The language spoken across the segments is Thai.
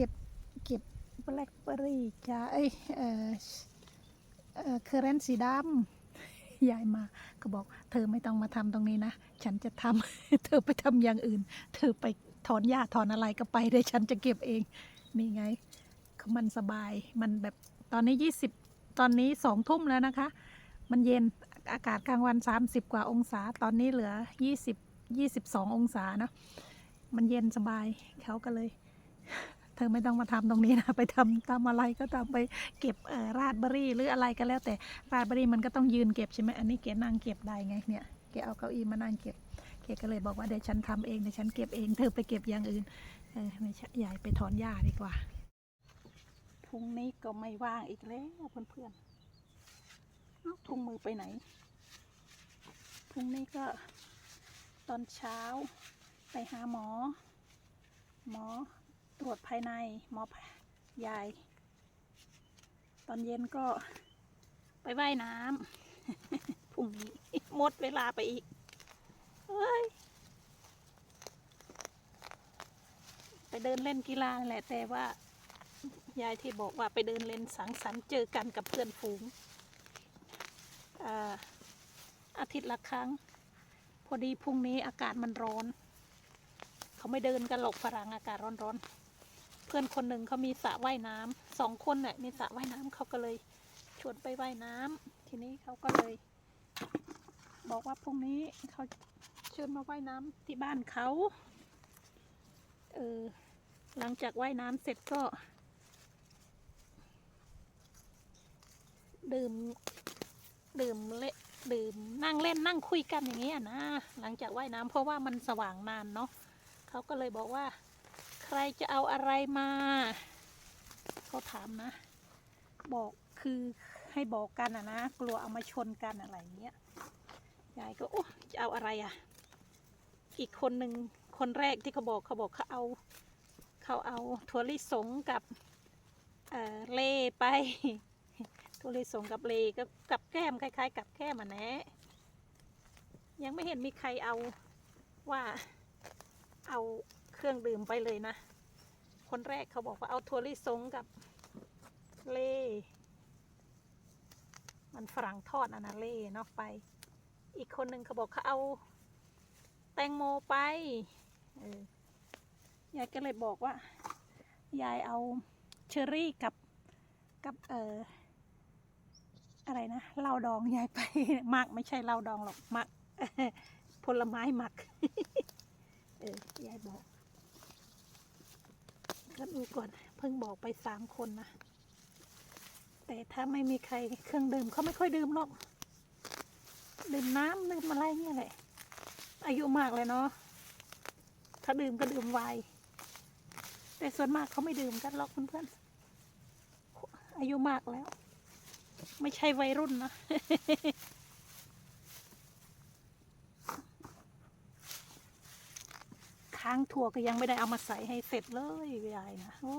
เก็บเก็บแบล็คเบอร์รี่จ้าเอ้ยเออเออเคอร์เรนสีดำยายมาก็บอก เธอไม่ต้องมาทำตรงนี้นะ ฉันจะทำเธอไปทำอย่างอื่น เธอไปถอนหญ้าถอนอะไรก็ไปเลยฉันจะเก็บเอง นี่ไง มันสบาย มันแบบตอนนี้ยี่สิบตอนนี้สองทุ่มแล้วนะคะ มันเย็นอากาศกลางวัน 30 กว่าองศา ตอนนี้เหลือ 20 22 องศาเนะ มันเย็นสบายเขาก็เลย เธอไม่ต้องมาทำตรงนี้นะไปทำทำอะไรก็ทำไปเก็บเออราดเบอร์รี่หรืออะไรก็แล้วแต่ราดเบอร์รี่มันก็ต้องยืนเก็บใช่ไหมอันนี้เกดนั่งเก็บได้ไงเนี่ยเกดเอาเก้าอี้มานั่งเก็บเกดก็เลยบอกว่าเดี๋ยวฉันทำเองเดี๋ยวฉันเก็บเองเธอไปเก็บอย่างอื่นเออไม่ใช่ยายไปถอนหญ้าดีกว่าพรุ่งนี้ก็ไม่ว่างอีกแล้วเพื่อนๆเอ้าถุงมือไปไหนพรุ่งนี้ก็ตอนเช้าไปหาหมอ หมอ ตรวจภายในหมอยาย ตอนเย็นก็ไปว่ายน้ำพรุ่งนี้หมดเวลาไปอีกเฮ้ยไปเดินเล่นกีฬาแหละแต่ว่ายายที่บอกว่าไปเดินเล่นสังสรรค์เจอกันกับเพื่อนฝูงอาอาทิตย์ละครั้ง พอดีพรุ่งนี้อากาศมันร้อน เขาไม่เดินกันหรอกฝรั่งอากาศร้อนๆ เพื่อนคนหนึ่งเขามีสระว่ายน้ำสองคนเนี่ยมีสระว่ายน้ำเขาก็เลยชวนไปว่ายน้ำทีนี้เขาก็เลย บอกว่าพรุ่งนี้เขาเชิญมาว่ายน้ำที่บ้านเขาเออหลังจากว่ายน้ำเสร็จก็ ดื่มดื่มเละดื่มนั่งเล่นนั่งคุยกันอย่างเงี้ยนะหลังจากว่ายน้ำเพราะว่ามันสว่างนานเนาะเขาก็เลยบอกว่า ใครจะเอาอะไรมาเขาถามนะ บอกคือให้บอกกันอะนะ กลัวเอามาชนกันอะไรอย่างเงี้ยยายก็โอ้จะเอาอะไรอะอีกคนหนึ่งคนแรกที่เขาบอกเขาบอกเขาเอาเขาเอาถั่วลิสงกับเอ่อเล่ไปทุเรศงกับเลก็กับแก้มคล้ายๆ กับแก้มอะแนะยังไม่เห็นมีใครเอาว่าเอา เครื่องดื่มไปเลยนะ คนแรกเขาบอกว่าเอาทัวลิสงกับเล่ มันฝรั่งทอดอันนะเล่เนาะไป อีกคนหนึ่งเขาบอกเขาเอา แตงโมไปเออยายก็เลยบอกว่า ยายเอาเชอรี่กับกับเอออะไรนะเหล้าดองยายไปมักไม่ใช่เหล้าดองหรอกมักผลไม้หมัก เออยายบอก ก็ดูก่อน เพิ่งบอกไปสามคนนะ แต่ถ้าไม่มีใครเครื่องดื่มเขาไม่ค่อยดื่มหรอก ดื่มน้ำดื่มอะไรเงี้ยแหละ อายุมากเลยเนาะ ถ้าดื่มก็ดื่มไวน์แต่ส่วนมากเขาไม่ดื่มกันหรอกเพื่อนๆอายุมากแล้ว ไม่ใช่วัยรุ่นนะ ค้างถั่วก็ยังไม่ได้เอามาใส่ให้เสร็จเลยยายนะโอ้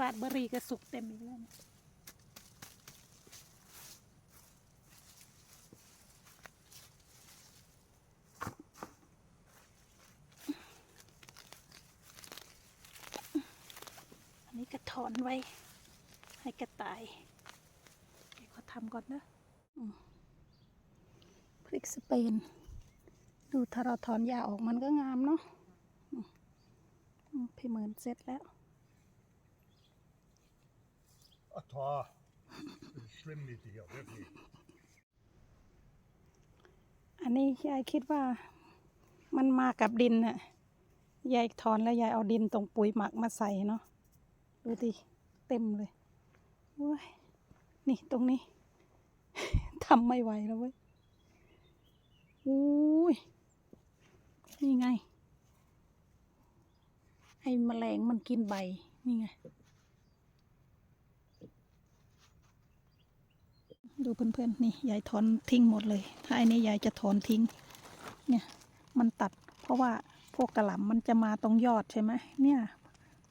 ราดเบอรี่ก็สุกเต็มอีกแล้วเนี่ยอันนี้ก็ถอนไว้ ให้กระต่ายเดี๋ยวเขาทำก่อนนะอืม สเปน ดูถ้าเราถอนหญ้าออกมันก็งามเนาะอืมอืมพี่เหมือนเสร็จแล้ว Att ta trim lite grann. Det är fint. อันนี้ยายคิดว่ามันมากับดินน่ะยายถอนแล้วยายเอาดินตรงปุ๋ยหมักมาใส่เนาะดูดิเต็มเลยโอ้ยนี่ตรงนี้ ทำไม่ไหวแล้วเว้ย อุ้ย นี่ไง ไอ้แมลงมันกินใบ นี่ไง ดูเพื่อนๆ นี่ยายถอนทิ้งหมดเลย ถ้าไอ้นี่ยายจะถอนทิ้ง เนี่ย มันตัด เพราะว่าพวกกระหล่ำมันจะมาตรงยอดใช่ไหม เนี่ย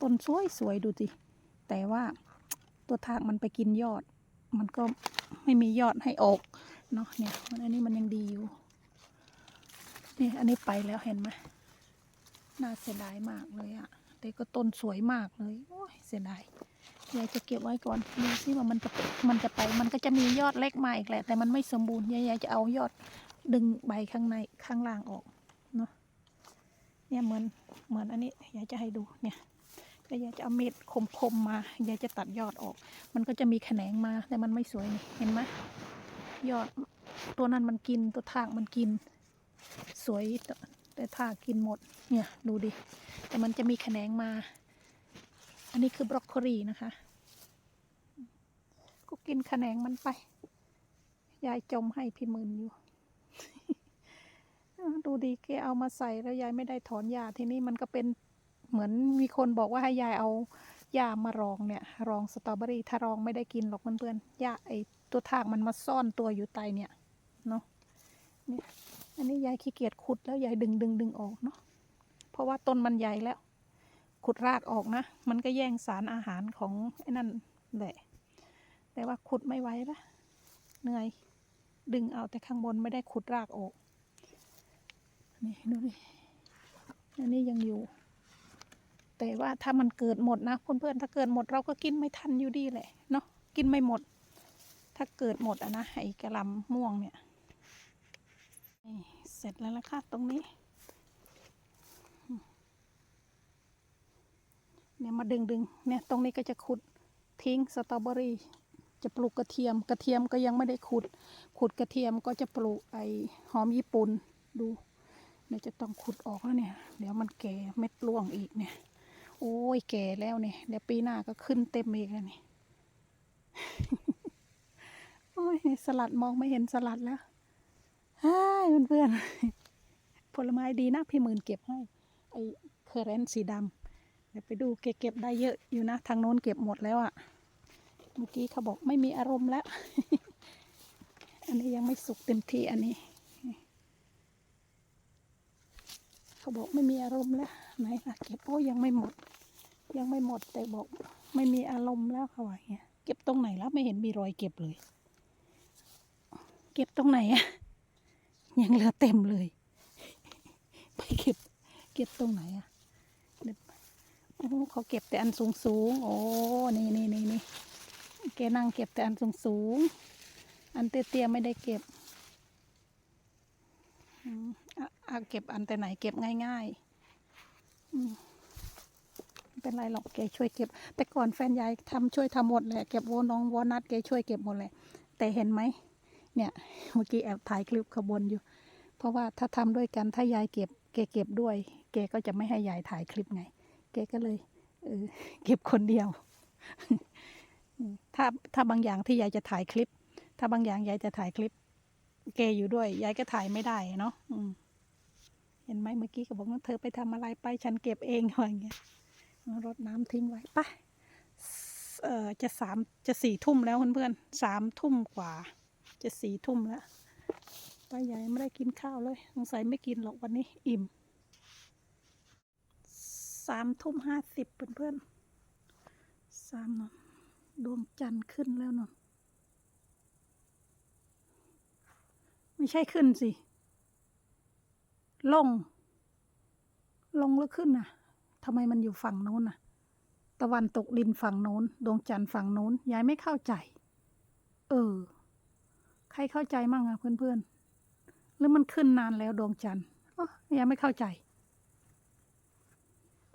ต้นสวยสวยดูสิ แต่ว่าตัวทากมันไปกินยอด มันก็ไม่มียอดให้ออกเนาะเนี่ย มันอันนี้มันยังดีอยู่ นี่อันนี้ไปแล้วเห็นไหมน่าเสียดายมากเลยอะแต่ก็ต้นสวยมากเลย โอ้ยเสียดายยายจะเก็บไว้ก่อนดูซิว่ามันจะมันจะไป มันก็จะมียอดเล็กมาอีกแหละ แต่มันไม่สมบูรณ์ยายยายจะเอายอดดึงใบข้างในข้างล่างออกเนาะเนี่ยเหมือนเหมือนอันนี้ยายจะให้ดูเนี่ยก็ยายจะเอาเม็ดคมๆมายายจะตัดยอดออก มันก็จะมีแขนงมาแต่มันไม่สวยนี่เห็นไหมยอดตัวนั้นมันกินตัวทากมันกิน สวยแต่แต่ทากินหมดเนี่ยดูดิ แต่มันจะมีแขนงมา อันนี้คือบรอกโคลีนะคะ ก็กินแขนงมันไป ยายจมให้พี่มื่นอยู่ ดูดีแกเอามาใส่แล้วยายไม่ได้ถอนหญ้าทีนี้มันก็เป็นเหมือนมีคนบอกว่าให้ยายเอาหญ้ามารองเนี่ย รองสตรอเบอรี่ถ้ารองไม่ได้กินหรอกเพื่อนๆหญ้าไอตัวทากมันมาซ่อนตัวอยู่ใต้เนี่ยเนาะเนี่ย อันนี้ยายขี้เกียจขุดแล้วยายดึงดึงดึงออกเนาะ เพราะว่าต้นมันใหญ่แล้ว ขุดรากออกนะ มันก็แย่งสารอาหารของไอ้นั่นแหละ แต่ว่าขุดไม่ไหวละเหนื่อย ดึงเอาแต่ข้างบนไม่ได้ขุดรากออก นี่ดูดิ อันนี้ยังอยู่ แต่ว่าถ้ามันเกิดหมดนะเพื่อนๆ ถ้าเกิดหมดเราก็กินไม่ทันอยู่ดีแหละเนาะ กินไม่หมด ถ้าเกิดหมดอะนะไอ้กระลำม่วงเนี่ย เสร็จแล้วละค่ะตรงนี้ เนี่ยมาดึงดึงเนี่ยตรงนี้ก็จะขุดทิ้งสตรอเบอรี่ จะปลูกกระเทียม กระเทียมก็ยังไม่ได้ขุด ขุดกระเทียมก็จะปลูกไอหอมญี่ปุ่นดูเดี๋ยวจะต้องขุดออกแล้วเนี่ย เดี๋ยวมันแก่เม็ดร่วงอีกเนี่ย โอ้ยแก่แล้วเนี่ยเดี๋ยวปีหน้าก็ขึ้นเต็มอีกแล้วนี่โอ้ยสลัดมองไม่เห็นสลัดแล้ว เพื่อนๆผลไม้ดีนะพี่หมื่นเก็บให้ไอ้เคอร์เรนสีดำเดี๋ยวไปดูเก็บได้เยอะอยู่นะทางโน้นเก็บหมดแล้วอะ่ะเมื่อกี้เขาบอกไม่มีอารมณ์แล้ว อันนี้ยังไม่สุกเต็มที่อันนี้ เขาบอกไม่มีอารมณ์แล้วไหนล่ะเก็บโอ้ยังไม่หมด ยังไม่หมดแต่บอกไม่มีอารมณ์แล้วเขาว่าอย่างเงี้ยเก็บตรงไหนแล้วไม่เห็นมีรอยเก็บเลย เก็บตรงไหนอะ ยังเหลือเต็มเลย ไปเก็บ เก็บตรงไหนอะเดี๋ยวโอ้เขาเก็บแต่อันสูงสูงโอ้นี่นี่นี่นี่แกนั่งเก็บแต่อันสูงสูงอันเตี้ยๆไม่ได้เก็บอืมอะอะเก็บอันแต่ไหนเก็บง่ายๆไม่เป็นไรหรอกแกช่วยเก็บ แต่ก่อนแฟนยายทำช่วยทำหมดแหละเก็บโวน้องวอนัทแกช่วยเก็บหมดแหละแต่เห็นไหม เนี่ยเมื่อกี้แอบถ่ายคลิปขบวนอยู่ เพราะว่าถ้าทำด้วยกันถ้ายายเก็บแกเก็บด้วยแกก็จะไม่ให้ยายถ่ายคลิปไงแกก็เลยเออเก็บคนเดียว ถ้าถ้าบางอย่างที่ยายจะถ่ายคลิป ถ้าบางอย่างยายจะถ่ายคลิปแกอยู่ด้วยยายก็ถ่ายไม่ได้เนาะอืมเห็นไหมเมื่อกี้ก็บอกว่าเธอไปทำอะไรไปฉันเก็บเองอย่างเงี้ยรดน้ำทิ้งไว้ไปเออจะสามจะสี่ทุ่มแล้วเพื่อนๆสามทุ่มกว่า จะสี่ทุ่มแล้วป้าใหญ่ไม่ได้กินข้าวเลยสงสัยไม่กินหรอกวันนี้อิ่มสามทุ่มห้าสิบเพื่อนๆสามนนดวงจันทร์ขึ้นแล้วนนไม่ใช่ขึ้นสิ ลง ลงแล้วขึ้นน่ะทำไมมันอยู่ฝั่งโน้นน่ะ ตะวันตกดินฝั่งโน้น ดวงจันทร์ฝั่งโน้นยายไม่เข้าใจ เออ ใครเข้าใจมั่งอะเพื่อนๆหรือมันขึ้นนานแล้วดวงจันทร์อ๋อยังไม่เข้าใจ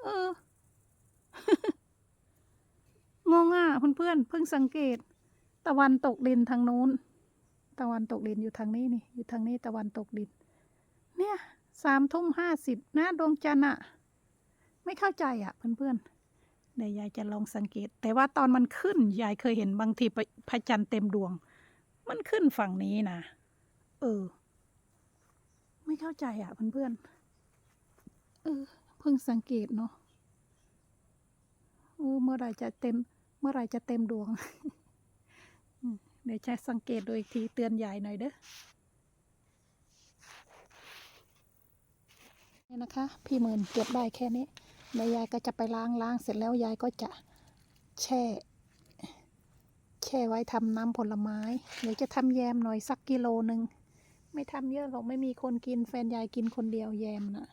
เอองงอะเพื่อนๆเพิ่งสังเกต ตะวันตกดินทางนู้น ตะวันตกดินอยู่ทางนี้นี่ อยู่ทางนี้ตะวันตกดิน เนี่ยสามทุ่มห้าสิบนะดวงจันทร์อะไม่เข้าใจอะเพื่อนๆเดี๋ยวยายจะลองสังเกต แต่ว่าตอนมันขึ้นยายเคยเห็นบางทีพระจันทร์เต็มดวง มันขึ้นฝั่งนี้นะ เออ ไม่เข้าใจอะเพื่อนๆ เออ เพิ่งสังเกตเนาะเออเมื่อไหรจะเต็ม เมื่อไหรจะเต็มดวงอืมเดี๋ยวใช้สังเกตดูอีกทีเตือนยายหน่อยเด้อนี่นะคะ พี่หมื่นเก็บได้แค่นี้เดี๋ยวยายก็จะไปล้างล้างเสร็จแล้วยายก็จะแช่แช่ไว้ทำน้ำผลไม้เดี๋ยวจะทำแยมหน่อยสักกิโลหนึ่งไม่ทำเยอะหรอกไม่มีคนกินแฟนยายกินคนเดียวแยมนะ